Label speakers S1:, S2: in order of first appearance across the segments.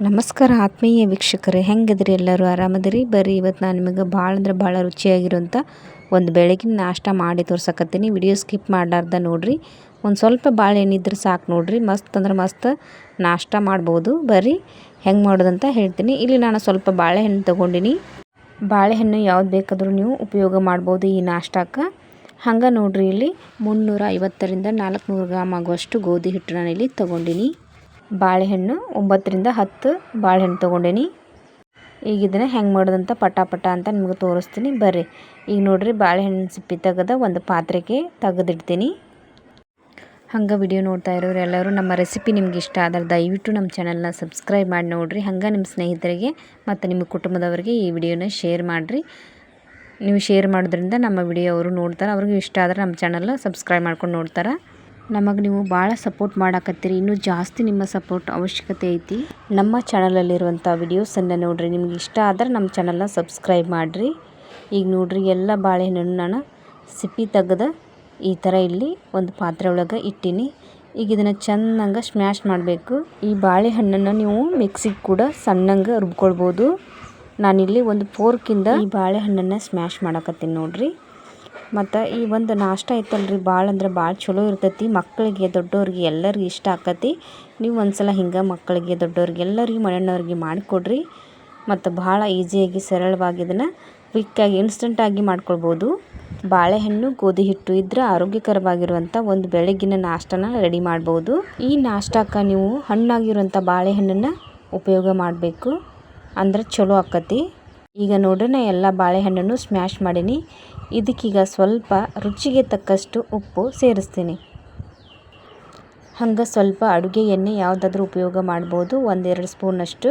S1: ನಮಸ್ಕಾರ ಆತ್ಮೀಯ ವೀಕ್ಷಕರೇ, ಹೆಂಗಿದ್ರಿ ಎಲ್ಲರೂ? ಆರಾಮದಿರಿ? ಬರ್ರಿ ಇವತ್ತು ನಾನು ನಿಮಗೆ ಭಾಳ ಅಂದ್ರೆ ಭಾಳ ರುಚಿಯಾಗಿರುವಂಥ ಒಂದು ಬೆಳಗಿನ ನಾಷ್ಟ ಮಾಡಿ ತೋರ್ಸಕತ್ತೀನಿ. ವಿಡಿಯೋ ಸ್ಕಿಪ್ ಮಾಡಾರ್ದ ನೋಡ್ರಿ. ಒಂದು ಸ್ವಲ್ಪ ಭಾಳ ಏನಿದ್ರೆ ಸಾಕು ನೋಡ್ರಿ. ಮಸ್ತ್ ಅಂದ್ರೆ ಮಸ್ತ್ ನಾಷ್ಟ ಮಾಡ್ಬೋದು. ಬರ್ರಿ, ಹೆಂಗೆ ಮಾಡೋದಂತ ಹೇಳ್ತೀನಿ. ಇಲ್ಲಿ ನಾನು ಸ್ವಲ್ಪ ಬಾಳೆಹಣ್ಣು ತೊಗೊಂಡಿನಿ. ಬಾಳೆಹಣ್ಣು ಯಾವ್ದು ಬೇಕಾದರೂ ನೀವು ಉಪಯೋಗ ಮಾಡ್ಬೋದು ಈ ನಾಷ್ಟಕ್ಕೆ ಹಂಗೆ ನೋಡ್ರಿ ಇಲ್ಲಿ ಮುನ್ನೂರ ಐವತ್ತರಿಂದ ನಾಲ್ಕುನೂರು ಗ್ರಾಮ್ ಆಗುವಷ್ಟು ಗೋಧಿ ಹಿಟ್ಟು ನಾನು ಇಲ್ಲಿ ತೊಗೊಂಡಿನಿ. ಬಾಳೆಹಣ್ಣು, ಒಂಬತ್ತರಿಂದ ಹತ್ತು ಬಾಳೆಹಣ್ಣು ತೊಗೊಂಡೇನಿ. ಈಗ ಇದನ್ನು ಹೆಂಗೆ ಮಾಡೋದಂತ ಪಟ ಪಟ ಅಂತ ನಿಮಗೆ ತೋರಿಸ್ತೀನಿ. ಬರ್ರಿ. ಈಗ ನೋಡಿರಿ ಬಾಳೆಹಣ್ಣು ಸಿಪ್ಪಿ ತೆಗೆದ ಒಂದು ಪಾತ್ರೆಗೆ ತೆಗೆದಿಡ್ತೀನಿ. ಹಂಗೆ ವಿಡಿಯೋ ನೋಡ್ತಾ ಇರೋರು ಎಲ್ಲರೂ, ನಮ್ಮ ರೆಸಿಪಿ ನಿಮ್ಗೆ ಇಷ್ಟ ಆದರೆ ದಯವಿಟ್ಟು ನಮ್ಮ ಚಾನಲ್ನ ಸಬ್ಸ್ಕ್ರೈಬ್ ಮಾಡಿ ನೋಡಿರಿ. ಹಂಗೆ ನಿಮ್ಮ ಸ್ನೇಹಿತರಿಗೆ ಮತ್ತು ನಿಮ್ಮ ಕುಟುಂಬದವರಿಗೆ ಈ ವಿಡಿಯೋನ ಶೇರ್ ಮಾಡಿರಿ. ನೀವು ಶೇರ್ ಮಾಡೋದ್ರಿಂದ ನಮ್ಮ ವಿಡಿಯೋ ಅವರು ನೋಡ್ತಾರೆ. ಅವ್ರಿಗೂ ಇಷ್ಟ ಆದರೆ ನಮ್ಮ ಚಾನಲ್ನ ಸಬ್ಸ್ಕ್ರೈಬ್ ಮಾಡ್ಕೊಂಡು ನೋಡ್ತಾರೆ. ನಮಗೆ ನೀವು ಭಾಳ ಸಪೋರ್ಟ್ ಮಾಡಾಕತ್ತೀರಿ. ಇನ್ನೂ ಜಾಸ್ತಿ ನಿಮ್ಮ ಸಪೋರ್ಟ್ ಅವಶ್ಯಕತೆ ಐತಿ. ನಮ್ಮ ಚಾನಲಲ್ಲಿರುವಂಥ ವಿಡಿಯೋಸನ್ನು ನೋಡಿರಿ. ನಿಮ್ಗೆ ಇಷ್ಟ ಆದ್ರೆ ನಮ್ಮ ಚಾನಲ್ನ ಸಬ್ಸ್ಕ್ರೈಬ್ ಮಾಡಿರಿ. ಈಗ ನೋಡ್ರಿ, ಎಲ್ಲ ಬಾಳೆಹಣ್ಣನ್ನು ನಾನು ಸಿಪ್ಪಿ ತೆಗೆದ ಈ ಥರ ಇಲ್ಲಿ ಒಂದು ಪಾತ್ರೆ ಒಳಗೆ ಇಟ್ಟೀನಿ. ಈಗ ಇದನ್ನು ಚೆನ್ನಾಗಿ ಸ್ಮ್ಯಾಶ್ ಮಾಡಬೇಕು. ಈ ಬಾಳೆಹಣ್ಣನ್ನು ನೀವು ಮಿಕ್ಸಿಗೆ ಕೂಡ ಸಣ್ಣಂಗೆ ರುಬ್ಕೊಳ್ಬೋದು. ನಾನಿಲ್ಲಿ ಒಂದು ಫೋರ್ಕಿಂದ ಈ ಬಾಳೆಹಣ್ಣನ್ನು ಸ್ಮ್ಯಾಶ್ ಮಾಡಕತ್ತೀನಿ ನೋಡಿರಿ. ಮತ್ತು ಈ ಒಂದು ನಾಷ್ಟ ಐತಲ್ರಿ ಭಾಳ ಅಂದ್ರೆ ಭಾಳ ಚಲೋ ಇರ್ತೈತಿ. ಮಕ್ಕಳಿಗೆ ದೊಡ್ಡೋರಿಗೆ ಎಲ್ಲರಿಗೂ ಇಷ್ಟ ಆಕತಿ. ನೀವು ಒಂದು ಸಲ ಹಿಂಗೆ ಮಕ್ಕಳಿಗೆ ದೊಡ್ಡೋರಿಗೆ ಎಲ್ಲರಿಗೂ ಮನೆಯವ್ರಿಗೆ ಮಾಡಿಕೊಡ್ರಿ. ಮತ್ತು ಭಾಳ ಈಸಿಯಾಗಿ ಸರಳವಾಗಿ ಇದನ್ನು ಕ್ವಿಕ್ಕಾಗಿ ಇನ್ಸ್ಟೆಂಟಾಗಿ ಮಾಡ್ಕೊಳ್ಬೋದು. ಬಾಳೆಹಣ್ಣು, ಗೋಧಿ ಹಿಟ್ಟು ಇದ್ರೆ ಆರೋಗ್ಯಕರವಾಗಿರುವಂಥ ಒಂದು ಬೆಳಗಿನ ನಾಷ್ಟನ ರೆಡಿ ಮಾಡ್ಬೋದು. ಈ ನಾಷ್ಟಕ್ಕೆ ನೀವು ಹಣ್ಣಾಗಿರುವಂಥ ಬಾಳೆಹಣ್ಣನ್ನು ಉಪಯೋಗ ಮಾಡಬೇಕು. ಅಂದ್ರೆ ಚಲೋ ಆಕತಿ. ಈಗ ನೋಡ್ರಿ ನಾ ಎಲ್ಲ ಬಾಳೆಹಣ್ಣನ್ನು ಸ್ಮ್ಯಾಶ್ ಮಾಡೀನಿ. ಇದಕ್ಕೀಗ ಸ್ವಲ್ಪ ರುಚಿಗೆ ತಕ್ಕಷ್ಟು ಉಪ್ಪು ಸೇರಿಸ್ತೀನಿ. ಹಂಗೆ ಸ್ವಲ್ಪ ಅಡುಗೆ ಎಣ್ಣೆ ಯಾವುದಾದ್ರೂ ಉಪಯೋಗ ಮಾಡ್ಬೋದು, ಒಂದೆರಡು ಸ್ಪೂನಷ್ಟು.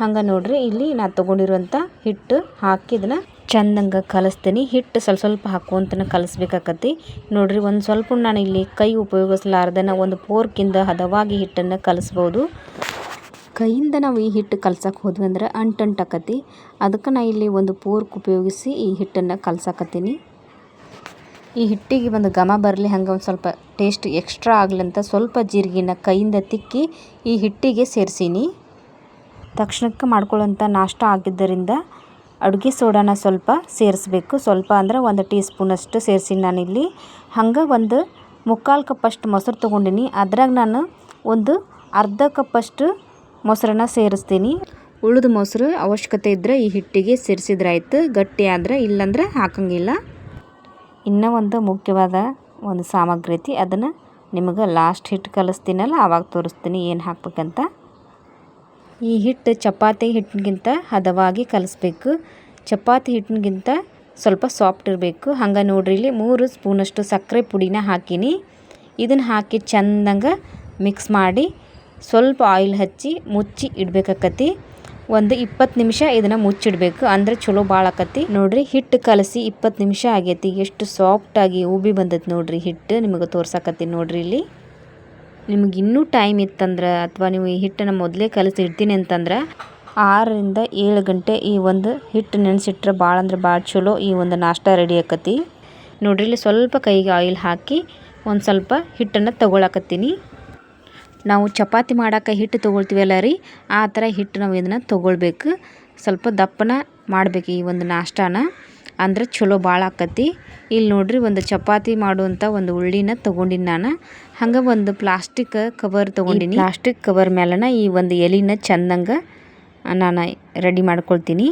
S1: ಹಂಗೆ ನೋಡಿರಿ, ಇಲ್ಲಿ ನಾ ತೊಗೊಂಡಿರುವಂಥ ಹಿಟ್ಟು ಹಾಕಿ ಇದನ್ನು ಚಂದಂಗೆ ಕಲಿಸ್ತೀನಿ. ಹಿಟ್ಟು ಸ್ವಲ್ಪ ಸ್ವಲ್ಪ ಹಾಕ್ಕೊಂತನ ಕಲಿಸ್ಬೇಕಾಕತಿ ನೋಡಿರಿ, ಒಂದು ಸ್ವಲ್ಪ ನಾನು ಇಲ್ಲಿ ಕೈ ಉಪಯೋಗಿಸ್ಲಾರ್ದನ ಒಂದು ಫೋರ್ಕಿಂದ ಹದವಾಗಿ ಹಿಟ್ಟನ್ನು ಕಲಿಸ್ಬೋದು. ಕೈಯಿಂದ ನಾವು ಈ ಹಿಟ್ಟು ಕಲ್ಸಕ್ಕೆ ಹೋದ್ವಿ ಅಂದ್ರೆ ಅಂಟಂಟಾಕತಿ. ಅದಕ್ಕೆ ನಾ ಇಲ್ಲಿ ಒಂದು ಪೋರ್ಕ್ ಉಪಯೋಗಿಸಿ ಈ ಹಿಟ್ಟನ್ನು ಕಲ್ಸಕತ್ತೀನಿ. ಈ ಹಿಟ್ಟಿಗೆ ಒಂದು ಘಮ ಬರಲಿ, ಹಂಗೆ ಒಂದು ಸ್ವಲ್ಪ ಟೇಸ್ಟ್ ಎಕ್ಸ್ಟ್ರಾ ಆಗಲಿ ಅಂತ ಸ್ವಲ್ಪ ಜೀರಿಗೆನ ಕೈಯಿಂದ ತಿಕ್ಕಿ ಈ ಹಿಟ್ಟಿಗೆ ಸೇರಿಸೀನಿ. ತಕ್ಷಣಕ್ಕೆ ಮಾಡ್ಕೊಳ್ಳೋಂಥ ನಾಷ್ಟ ಆಗಿದ್ದರಿಂದ ಅಡುಗೆ ಸೋಡಾನ ಸ್ವಲ್ಪ ಸೇರಿಸ್ಬೇಕು. ಸ್ವಲ್ಪ ಅಂದ್ರೆ ಒಂದು ಟೀ ಸ್ಪೂನಷ್ಟು ಸೇರಿಸಿ ನಾನಿಲ್ಲಿ ಹಂಗೆ ಒಂದು ಮುಕ್ಕಾಲು ಕಪ್ಪಷ್ಟು ಮೊಸರು ತೊಗೊಂಡಿನಿ. ಅದ್ರಾಗ ನಾನು ಒಂದು ಅರ್ಧ ಕಪ್ಪಷ್ಟು ಮೊಸರನ್ನ ಸೇರಿಸ್ತೀನಿ. ಉಳಿದ ಮೊಸರು ಅವಶ್ಯಕತೆ ಇದ್ದರೆ ಈ ಹಿಟ್ಟಿಗೆ ಸೇರಿಸಿದ್ರಾಯ್ತು ಗಟ್ಟಿ ಆದರೆ ಇಲ್ಲಂದ್ರೆ ಹಾಕಂಗಿಲ್ಲ. ಇನ್ನೂ ಒಂದು ಮುಖ್ಯವಾದ ಒಂದು ಸಾಮಗ್ರಿ ಐತಿ ಅದನ್ನು ನಿಮಗೆ ಲಾಸ್ಟ್ ಹಿಟ್ಟು ಕಲಿಸ್ತೀನಲ್ಲ ಆವಾಗ ತೋರಿಸ್ತೀನಿ ಏನು ಹಾಕ್ಬೇಕಂತ. ಈ ಹಿಟ್ಟು ಚಪಾತಿ ಹಿಟ್ಟಿಗಿಂತ ಹದವಾಗಿ ಕಲಿಸ್ಬೇಕು. ಚಪಾತಿ ಹಿಟ್ಟಿಗಿಂತ ಸ್ವಲ್ಪ ಸಾಫ್ಟ್ ಇರಬೇಕು. ಹಂಗೆ ನೋಡ್ರಿ ಇಲ್ಲಿ ಮೂರು ಸ್ಪೂನಷ್ಟು ಸಕ್ಕರೆ ಪುಡಿನ ಹಾಕೀನಿ. ಇದನ್ನು ಹಾಕಿ ಚೆಂದಂಗೆ ಮಿಕ್ಸ್ ಮಾಡಿ ಸ್ವಲ್ಪ ಆಯಿಲ್ ಹಚ್ಚಿ ಮುಚ್ಚಿ ಇಡ್ಬೇಕಾಕತಿ ಒಂದು ಇಪ್ಪತ್ತು ನಿಮಿಷ ಇದನ್ನು ಮುಚ್ಚಿಡಬೇಕು. ಅಂದರೆ ಚಲೋ ಭಾಳ ಆಕತಿ ನೋಡ್ರಿ ಹಿಟ್ಟು ಕಲಸಿ ಇಪ್ಪತ್ತು ನಿಮಿಷ ಆಗೈತಿ. ಎಷ್ಟು ಸಾಫ್ಟಾಗಿ ಉಬಿ ಬಂದೈತಿ ನೋಡ್ರಿ ಹಿಟ್ಟು ನಿಮಗೆ ತೋರ್ಸಾಕತ್ತಿ ನೋಡ್ರಿ ಇಲ್ಲಿ. ನಿಮ್ಗೆ ಇನ್ನೂ ಟೈಮ್ ಇತ್ತಂದ್ರೆ, ಅಥವಾ ನೀವು ಈ ಹಿಟ್ಟನ್ನು ಮೊದಲೇ ಕಲಸಿ ಇಡ್ತೀನಿ ಅಂತಂದ್ರೆ, ಆರರಿಂದ ಏಳು ಗಂಟೆ ಈ ಒಂದು ಹಿಟ್ಟು ನೆನೆಸಿಟ್ರೆ ಭಾಳ ಅಂದ್ರೆ ಭಾಳ ಚಲೋ ಈ ಒಂದು ನಾಷ್ಟ ರೆಡಿ ಆಕತಿ ನೋಡ್ರಿ, ಇಲ್ಲಿ ಸ್ವಲ್ಪ ಕೈಗೆ ಆಯಿಲ್ ಹಾಕಿ ಒಂದು ಸ್ವಲ್ಪ ಹಿಟ್ಟನ್ನು ತಗೊಳಕತ್ತೀನಿ. ನಾವು ಚಪಾತಿ ಮಾಡೋಕೆ ಹಿಟ್ಟು ತೊಗೊಳ್ತೀವಲ್ಲ ರೀ? ಆ ಥರ ಹಿಟ್ಟು ನಾವು ಇದನ್ನು ತೊಗೊಳ್ಬೇಕು. ಸ್ವಲ್ಪ ದಪ್ಪನ ಮಾಡಬೇಕು ಈ ಒಂದು ನಾಷ್ಟಾನ. ಅಂದ್ರೆ ಚಲೋ ಭಾಳ ಆಕತಿ. ಇಲ್ಲಿ ನೋಡ್ರಿ ಒಂದು ಚಪಾತಿ ಮಾಡುವಂಥ ಒಂದು ಉಳ್ಳಿನ ತೊಗೊಂಡಿನಿ ನಾನು. ಹಂಗೆ ಒಂದು ಪ್ಲಾಸ್ಟಿಕ್ ಕವರ್ ತೊಗೊಂಡಿನಿ. ಪ್ಲಾಸ್ಟಿಕ್ ಕವರ್ ಮೇಲನ ಈ ಒಂದು ಎಲಿನ ಚಂದಂಗೆ ನಾನು ರೆಡಿ ಮಾಡ್ಕೊಳ್ತೀನಿ.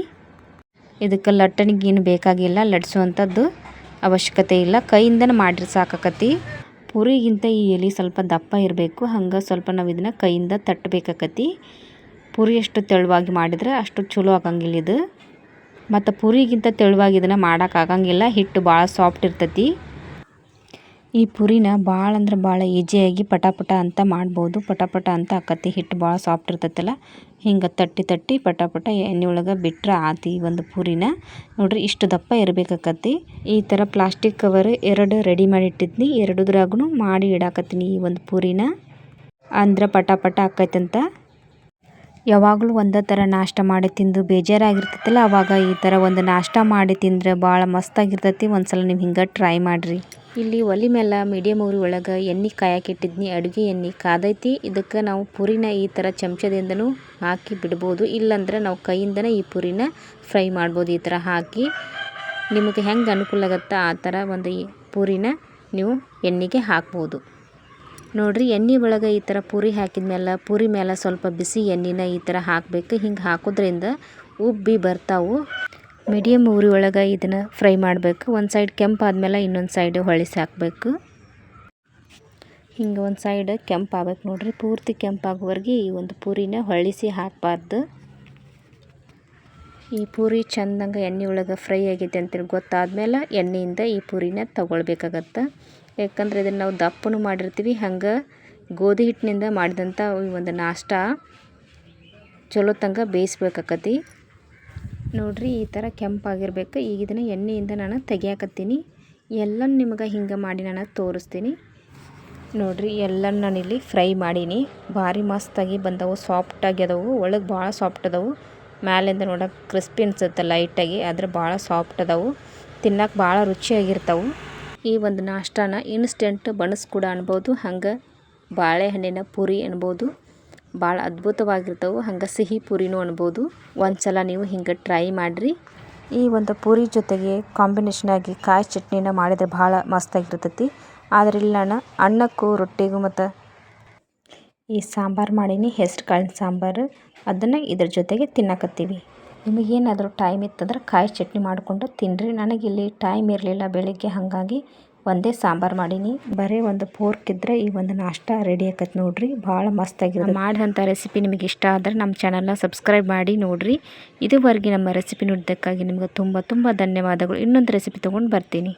S1: ಇದಕ್ಕೆ ಲಟ್ಟಣಿಗೇನು ಬೇಕಾಗಿಲ್ಲ. ಲಟ್ಸುವಂಥದ್ದು ಅವಶ್ಯಕತೆ ಇಲ್ಲ. ಕೈಯಿಂದನೇ ಮಾಡಿರಿ ಸಾಕಾಕತಿ. ಪುರಿಗಿಂತ ಈ ಎಲೆ ಸ್ವಲ್ಪ ದಪ್ಪ ಇರಬೇಕು, ಹಂಗೆ ಸ್ವಲ್ಪ ನಾವು ಇದನ್ನು ಕೈಯಿಂದ ತಟ್ಟಬೇಕಾಕತಿ ಪುರಿ ಎಷ್ಟು ತೆಳುವಾಗಿ ಮಾಡಿದ್ರೆ ಅಷ್ಟು ಚಲೋ ಆಗಂಗಿಲ್ಲ ಇದು. ಮತ್ತು ಪುರಿಗಿಂತ ತೆಳುವಾಗಿ ಇದನ್ನು ಮಾಡೋಕ್ಕಾಗಂಗಿಲ್ಲ ಹಿಟ್ಟು ಭಾಳ ಸಾಫ್ಟ್ ಇರ್ತೈತಿ. ಈ ಪುರಿನ ಭಾಳ ಅಂದ್ರೆ ಭಾಳ ಈಜಿಯಾಗಿ ಪಟ ಪಟ ಅಂತ ಮಾಡ್ಬೋದು. ಪಟ ಪಟ ಅಂತ ಆಕತಿ ಹಿಟ್ಟು ಭಾಳ ಸಾಫ್ಟ್ ಇರ್ತೈತಲ್ಲ, ಹಿಂಗೆ ತಟ್ಟಿ ತಟ್ಟಿ ಪಟ ಪಟ ಎಣ್ಣೆ ಒಳಗೆ ಬಿಟ್ಟರೆ ಆತಿ ಒಂದು ಪೂರಿನ. ನೋಡ್ರಿ ಇಷ್ಟು ದಪ್ಪ ಇರಬೇಕಾಕತಿ ಈ ಥರ ಪ್ಲಾಸ್ಟಿಕ್ ಕವರ್ ಎರಡು ರೆಡಿ ಮಾಡಿ ಇಟ್ಟಿದ್ನಿ. ಎರಡುದ್ರಾಗೂ ಮಾಡಿ ಇಡಾಕತ್ತೀನಿ ಈ ಒಂದು ಪೂರಿನ. ಅಂದ್ರೆ ಪಟ ಪಟ ಆಕೈತಂತ ಯಾವಾಗಲೂ ಒಂದೇ ಥರ ನಾಷ್ಟ ಮಾಡಿ ತಿಂದು ಬೇಜಾರಾಗಿರ್ತೈತಲ್ಲ, ಅವಾಗ ಈ ಥರ ಒಂದು ನಾಷ್ಟ ಮಾಡಿ ತಿಂದ್ರೆ ಭಾಳ ಮಸ್ತಾಗಿರ್ತೈತಿ. ಒಂದ್ಸಲ ನೀವು ಹಿಂಗೆ ಟ್ರೈ ಮಾಡಿರಿ. ಇಲ್ಲಿ ಒಲಿ ಮೇಲೆ ಮೀಡಿಯಮ್ ಉರಿ ಒಳಗೆ ಎಣ್ಣೆ ಕಾಯಕ್ಕೆ ಇಟ್ಟಿದ್ನಿ, ಅಡುಗೆ ಎಣ್ಣೆ ಕಾದೈತಿ. ಇದಕ್ಕೆ ನಾವು ಪುರಿನ ಈ ಥರ ಚಮಚದಿಂದನೂ ಹಾಕಿ ಬಿಡ್ಬೋದು. ಇಲ್ಲಾಂದ್ರೆ ನಾವು ಕೈಯಿಂದನೇ ಈ ಪುರಿನ ಫ್ರೈ ಮಾಡ್ಬೋದು ಈ ಥರ ಹಾಕಿ. ನಿಮಗೆ ಹೆಂಗೆ ಅನುಕೂಲ ಆಗುತ್ತಾ ಆ ಥರ ಒಂದು ಈ ಪೂರಿನ ನೀವು ಎಣ್ಣೆಗೆ ಹಾಕ್ಬೋದು. ನೋಡ್ರಿ, ಎಣ್ಣೆ ಒಳಗೆ ಈ ಥರ ಪೂರಿ ಹಾಕಿದ ಮೇಲೆ ಪೂರಿ ಮೇಲೆ ಸ್ವಲ್ಪ ಬಿಸಿ ಎಣ್ಣೆನ ಈ ಥರ ಹಾಕಬೇಕು. ಹಿಂಗೆ ಹಾಕೋದ್ರಿಂದ ಉಬ್ಬಿ ಬರ್ತಾವು. ಮೀಡಿಯಮ್ ಉರಿ ಒಳಗೆ ಇದನ್ನು ಫ್ರೈ ಮಾಡಬೇಕು. ಒಂದು ಸೈಡ್ ಕೆಂಪಾದ್ಮೇಲೆ ಇನ್ನೊಂದು ಸೈಡ್ ಹೊಳಿಸಿ ಹಾಕಬೇಕು ಹಿಂಗೆ ಒಂದು ಸೈಡ್ ಕೆಂಪು ಆಗ್ಬೇಕು ನೋಡ್ರಿ. ಪೂರ್ತಿ ಕೆಂಪಾಗೋವರೆಗೆ ಈ ಒಂದು ಪೂರಿನ ಹೊಳಿಸಿ ಹಾಕಬಾರ್ದು. ಈ ಪೂರಿ ಚೆಂದಂಗೆ ಎಣ್ಣೆ ಒಳಗೆ ಫ್ರೈ ಆಗಿದೆ ಅಂತೇಳಿ ಗೊತ್ತಾದ್ಮೇಲೆ ಎಣ್ಣೆಯಿಂದ ಈ ಪೂರಿನ ತಗೊಳ್ಬೇಕಾಗತ್ತೆ. ಯಾಕಂದ್ರೆ ಇದನ್ನು ನಾವು ದಪ್ಪನು ಮಾಡಿರ್ತೀವಿ. ಹಂಗೆ ಗೋಧಿ ಹಿಟ್ಟಿನಿಂದ ಮಾಡಿದಂಥ ಈ ಒಂದು ನಾಷ್ಟ ಚಲೋ ತಂಗ ಬೇಯಿಸ್ಬೇಕಾಕತಿ. ನೋಡಿರಿ, ಈ ಥರ ಕೆಂಪಾಗಿರ್ಬೇಕು. ಈಗ ಇದನ್ನು ಎಣ್ಣೆಯಿಂದ ನಾನು ತೆಗಿಯಾಕತ್ತೀನಿ. ಎಲ್ಲ ನಿಮಗೆ ಹಿಂಗೆ ಮಾಡಿ ನಾನು ತೋರಿಸ್ತೀನಿ. ನೋಡ್ರಿ ಎಲ್ಲ ನಾನಿಲ್ಲಿ ಫ್ರೈ ಮಾಡೀನಿ. ಭಾರಿ ಮಸ್ತಾಗಿ ಬಂದವು, ಸಾಫ್ಟಾಗಿ ಅದಾವು. ಒಳಗೆ ಭಾಳ ಸಾಫ್ಟ್ ಅದಾವು. ಮ್ಯಾಲಿಂದ ನೋಡೋಕೆ ಕ್ರಿಸ್ಪಿ ಅನ್ಸುತ್ತೆ ಲೈಟಾಗಿ. ಆದ್ರೆ ಭಾಳ ಸಾಫ್ಟ್ ಅದಾವು. ತಿನ್ನಕ್ಕೆ ಭಾಳ ರುಚಿಯಾಗಿರ್ತಾವೆ. ಈ ಒಂದು ನಾಷ್ಟಾನ ಇನ್ಸ್ಟೆಂಟ್ ಬಣಸ್ ಕೂಡ ಅನ್ಬೋದು. ಹಂಗೆ ಬಾಳೆಹಣ್ಣಿನ ಪುರಿ ಅನ್ಬೋದು. ಭಾಳ ಅದ್ಭುತವಾಗಿರ್ತವೆ. ಹಂಗೆ ಸಿಹಿ ಪುರಿನೂ ಅನ್ಬೋದು. ಒಂದು ಸಲ ನೀವು ಹಿಂಗೆ ಟ್ರೈ ಮಾಡಿರಿ. ಈ ಒಂದು ಪೂರಿ ಜೊತೆಗೆ ಕಾಂಬಿನೇಷನ್ ಆಗಿ ಕಾಯಿ ಚಟ್ನಿನ ಮಾಡಿದರೆ ಭಾಳ ಮಸ್ತಾಗಿರ್ತೈತಿ. ಆದ್ರೆ ಇಲ್ಲಿ ನಾನು ಅನ್ನಕ್ಕೂ, ರೊಟ್ಟಿಗೂ ಮತ್ತು ಈ ಸಾಂಬಾರು ಮಾಡೀನಿ. ಹೆಸ್ರು ಕಾಳಿನ ಸಾಂಬಾರು? ಅದನ್ನು ಇದ್ರ ಜೊತೆಗೆ ತಿನ್ನಕತ್ತೀವಿ. ನಿಮಗೇನಾದರೂ ಟೈಮ್ ಇತ್ತಂದ್ರೆ ಕಾಯಿ ಚಟ್ನಿ ಮಾಡಿಕೊಂಡು ತಿನ್ನಿರಿ ನನಗಿಲ್ಲಿ ಟೈಮ್ ಇರಲಿಲ್ಲ ಬೆಳಿಗ್ಗೆ, ಹಾಗಾಗಿ ಒಂದೇ ಸಾಂಬಾರು ಮಾಡೀನಿ. ಬರೀ ಒಂದು ಪೋರ್ಕ್ ಇದ್ದರೆ ಈ ಒಂದು ನಾಷ್ಟ ರೆಡಿ ಆಗತ್ತೆ ನೋಡ್ರಿ. ಭಾಳ ಮಸ್ತಾಗಿರೋದು ಮಾಡಿದಂಥ ರೆಸಿಪಿ ನಿಮಗೆ ಇಷ್ಟ ಆದರೆ ನಮ್ಮ ಚಾನಲ್ನ ಸಬ್ಸ್ಕ್ರೈಬ್ ಮಾಡಿ ನೋಡಿರಿ. ಇದುವರೆಗೆ ನಮ್ಮ ರೆಸಿಪಿ ನೋಡಿದ್ದಕ್ಕಾಗಿ ನಿಮಗೆ ತುಂಬ ತುಂಬ ಧನ್ಯವಾದಗಳು. ಇನ್ನೊಂದು ರೆಸಿಪಿ ತೊಗೊಂಡು ಬರ್ತೀನಿ.